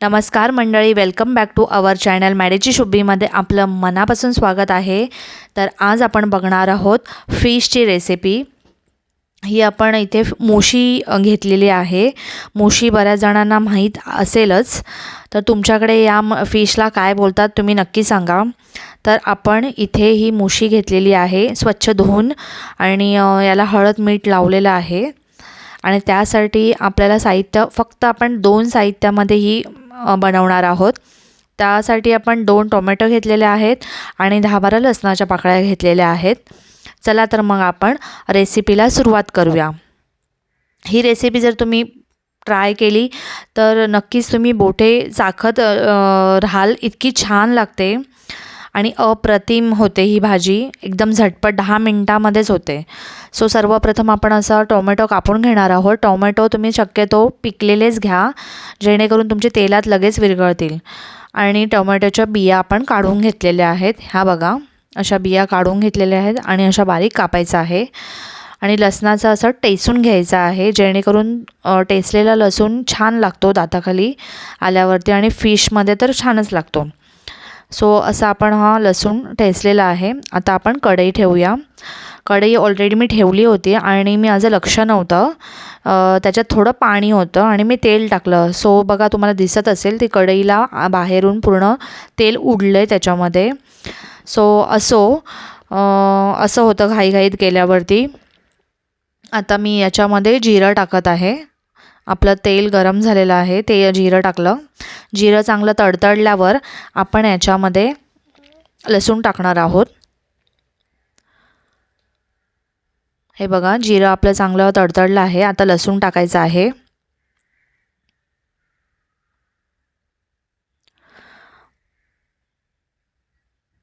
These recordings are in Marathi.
नमस्कार मंडळी welcome back to our channel मॅडेची शुभीमध्ये आपलं मनापासून स्वागत आहे. तर आज आपण बघणार आहोत फिशची रेसिपी ही आपण इथे मुशी घेतलेली आहे. मुशी बऱ्याच जणांना माहीत असेलच. तर तुमच्याकडे या म फिशला काय बोलतात तुम्ही नक्की सांगा. तर आपण इथे ही मुशी घेतलेली आहे स्वच्छ धुवून. आणि याला हळद मीठ लावलेलं आहे. आणि त्यासाठी आपल्याला साहित्य फक्त आपण दोन साहित्यामध्ये ही बनवणार आहोत. त्यासाठी आपण दोन टोमॅटो घेतलेले आहेत आणि दहा बारा लसणाच्या पाकळ्या घेतलेल्या आहेत. चला तर मग आपण रेसिपीला सुरुवात करूया. ही रेसिपी जर तुम्ही ट्राय केली तर नक्कीच तुम्ही बोटे चाखत राहाल इतकी छान लागते. आणि अप्रतिम होते ही भाजी. एकदम झटपट दहा मिनटामध्येच होते. सो सर्वप्रथम आपण असं टोमॅटो कापून घेणार आहोत. टोमॅटो तुम्ही शक्यतो पिकलेलेच घ्या जेणेकरून तुमचे तेलात लगेच विरघळतील. आणि टोमॅटोच्या बिया आपण काढून घेतलेल्या आहेत. ह्या बघा अशा बिया काढून घेतलेल्या आहेत आणि अशा बारीक कापायचं आहे. आणि लसणाचं असं टेसून घ्यायचं आहे जेणेकरून टेसलेला लसूण छान लागतो दाताखाली आल्यावरती आणि फिशमध्ये तर छानच लागतो. सो असा आपण हा लसूण ठेचलेला आहे. आता आपण कढई ठेवूया. कढई ऑलरेडी मी ठेवली होती आणि मी माझं लक्ष नव्हतं. त्याच्यात थोडं पाणी होतं आणि मी तेल टाकलं. सो बघा तुम्हाला दिसत असेल ती कढईला बाहेरून पूर्ण तेल उडलं आहे त्याच्यामध्ये. सो असो असं होतं घाईघाईत केल्यावरती आता मी याच्यामध्ये जिरं टाकत आहे. आपलं तेल गरम झालेलं आहे ते जिरं टाकलं. जिरं चांगलं तडतडल्यावर आपण याच्यामध्ये लसूण टाकणार आहोत. हे बघा जिरं आपलं चांगलं तडतडलं आहे आता लसूण टाकायचं आहे.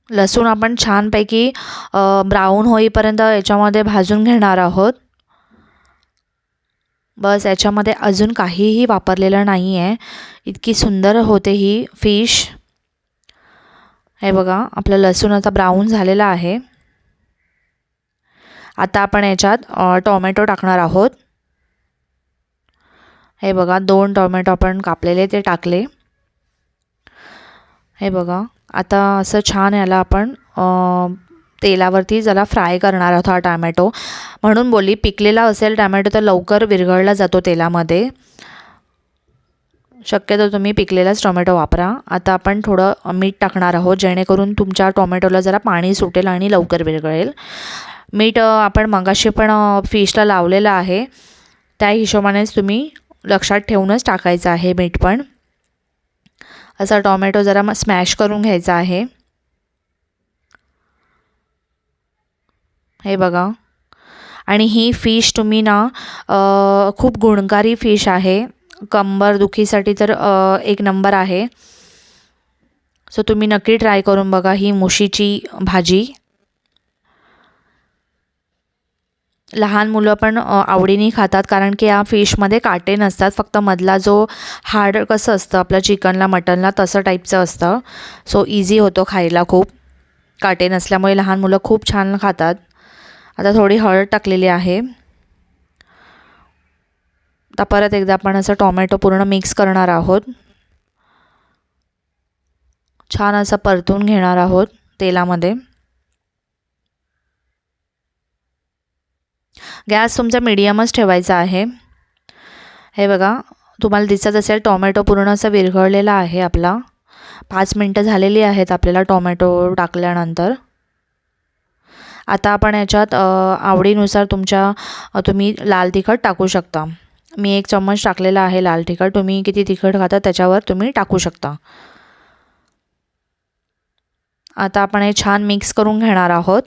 लसूण आपण छानपैकी ब्राऊन होईपर्यंत याच्यामध्ये भाजून घेणार आहोत. बस याच्यामध्ये अजून काहीही वापरलेलं नाही आहे इतकी सुंदर होते ही फिश. हे बघा आपलं लसूण आता ब्राऊन झालेलं आहे. आता आपण याच्यात टोमॅटो टाकणार आहोत. हे बघा दोन टोमॅटो आपण कापलेले ते टाकले. हे बघा आता असं छान याला आपण तेलावरती जरा फ्राय करणार होता टॅमॅटो. म्हणून बोलली पिकलेला असेल टॅमॅटो तर लवकर विरघळला जातो तेलामध्ये. शक्यतो तुम्ही पिकलेलाच टोमॅटो वापरा. आता आपण थोडं मीठ टाकणार आहोत जेणेकरून तुमच्या टोमॅटोला जरा पाणी सुटेल आणि लवकर विरघळेल. मीठ आपण मगाशी पण फिशला लावलेलं आहे. त्या हिशोबानेच तुम्ही लक्षात ठेवूनच टाकायचं आहे मीठ पण. असा टोमॅटो जरा मग स्मॅश करून घ्यायचा आहे. हे बघा. आणि ही फिश तुम्ही ना खूप गुणकारी फिश आहे. कंबर दुखीसाठी तर एक नंबर आहे. सो तुम्ही नक्की ट्राय करून बघा ही मुशीची भाजी. लहान मुलं पण आवडीने खातात कारण की या फिशमध्ये काटे नसतात फक्त मधला जो हाड कसं असतं आपलं चिकनला मटनला तसं टाईपचं असतं. सो इझी होतो खायला खूप. काटे नसल्यामुळे लहान मुलं खूप छान खातात. आता थोडी हळद टाकलेली आहे. आता परत एकदा आपण असं टोमॅटो पूर्ण मिक्स करणार आहोत. छान असं परतून घेणार आहोत तेलामध्ये. गॅस तुमचा मिडियमच ठेवायचा आहे. हे बघा तुम्हाला दिसत असेल टोमॅटो पूर्ण असं विरघळलेला आहे आपला. पाच मिनटं झालेली आहेत आपल्याला टोमॅटो टाकल्यानंतर. आता आपण याच्यात आवडीनुसार तुमच्या तुम्ही लाल तिखट टाकू शकता. मी एक चम्मच टाकलेला आहे लाल तिखट. तुम्ही किती तिखट खाता त्याच्यावर तुम्ही टाकू शकता. आता आपण हे छान मिक्स करून घेणार आहोत.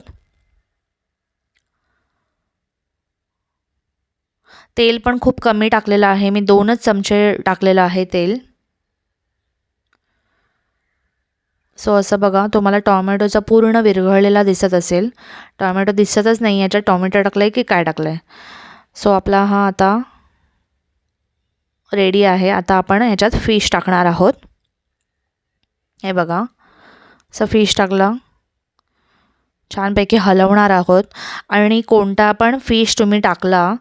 तेल पण खूप कमी टाकलेलं आहे. मी दोनच चमचे टाकलेलं आहे तेल. सो असं बघा तुम्हाला टॉमॅटोचा पूर्ण विरघळलेला दिसत असेल. टॉमॅटो दिसतच नाही याच्यात टॉमॅटो टाकलं आहे की काय टाकलं आहे सो आपला हा आता रेडी आहे. आता आपण ह्याच्यात फिश टाकणार आहोत. हे बघा. असं फिश टाकलं. छानपैकी हलवणार आहोत. आणि कोणता पण फिश तुम्ही टाकला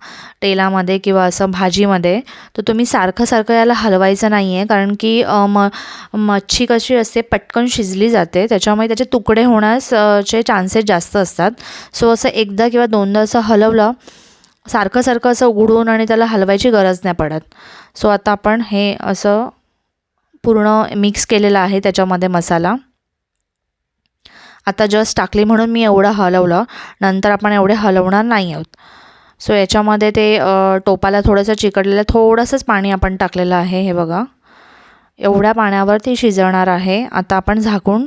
तेलामध्ये किंवा असं भाजीमध्ये तर तुम्ही सारखं सारखं याला हलवायचं नाही आहे कारण की म मच्छी कशी असते पटकन शिजली जाते. त्याच्यामुळे त्याचे तुकडे होण्यास चे चान्सेस जास्त असतात. सो असं एकदा किंवा दोनदा असं हलवलं सारखं सारखं असं उघडून आणि त्याला हलवायची गरज नाही पडत. सो आता आपण हे असं पूर्ण मिक्स केलेलं आहे त्याच्यामध्ये मसाला. आता जस्ट टाकली म्हणून मी एवढं हलवलं. नंतर आपण एवढे हलवणार नाही आहोत. सो याच्यामध्ये ते टोपाला थोडंसं चिकटलेलं थोडंसंच पाणी आपण टाकलेलं आहे हे बघा. एवढ्या पाण्यावर ती शिजवणार आहे. आता आपण झाकून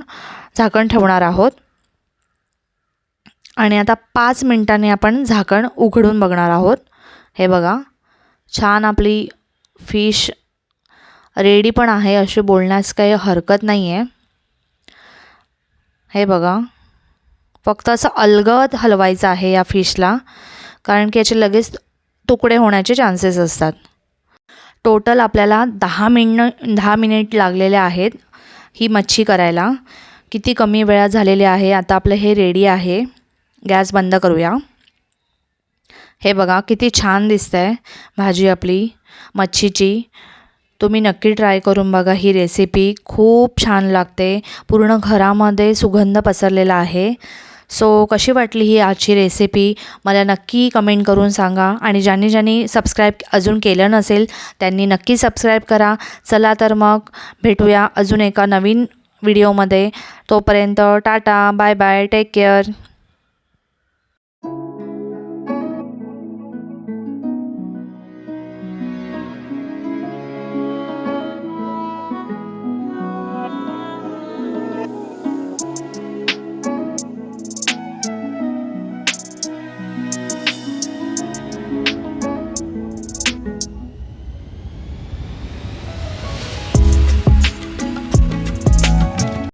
झाकण ठेवणार आहोत. आणि आता पाच मिनटांनी आपण झाकण उघडून बघणार आहोत. हे बघा. छान आपली फिश रेडी पण आहे अशी बोलण्यास काही हरकत नाही आहे हे बघा. फक्त असं अलगद हलवायचं आहे या फिशला कारण की याचे लगेच तुकडे होण्याचे चान्सेस असतात. टोटल आपल्याला दहा मिनिट दहा मिनिट लागलेले आहेत ही मच्छी करायला. किती कमी वेळात झालेली आहे आता आपलं हे रेडी आहे. गॅस बंद करूया. हे बघा किती छान दिसतं आहे भाजी आपली मच्छीची. तुम्ही नक्की ट्राय करून बघा. ही रेसिपी खूप छान लागते. पूर्ण घरामध्ये सुगंध पसरलेला आहे. सो कशी वाटली ही आजची रेसिपी मला नक्की कमेंट करून सांगा. आणि ज्यांनी ज्यांनी सबस्क्राईब अजून केलं नसेल त्यांनी नक्की सबस्क्राईब करा. चला तर मग भेटूया अजून एका नवीन व्हिडिओमध्ये तोपर्यंत tata bye bye take care